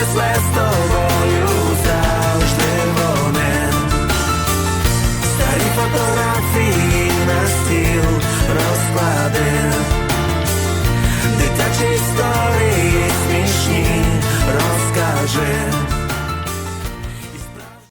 just where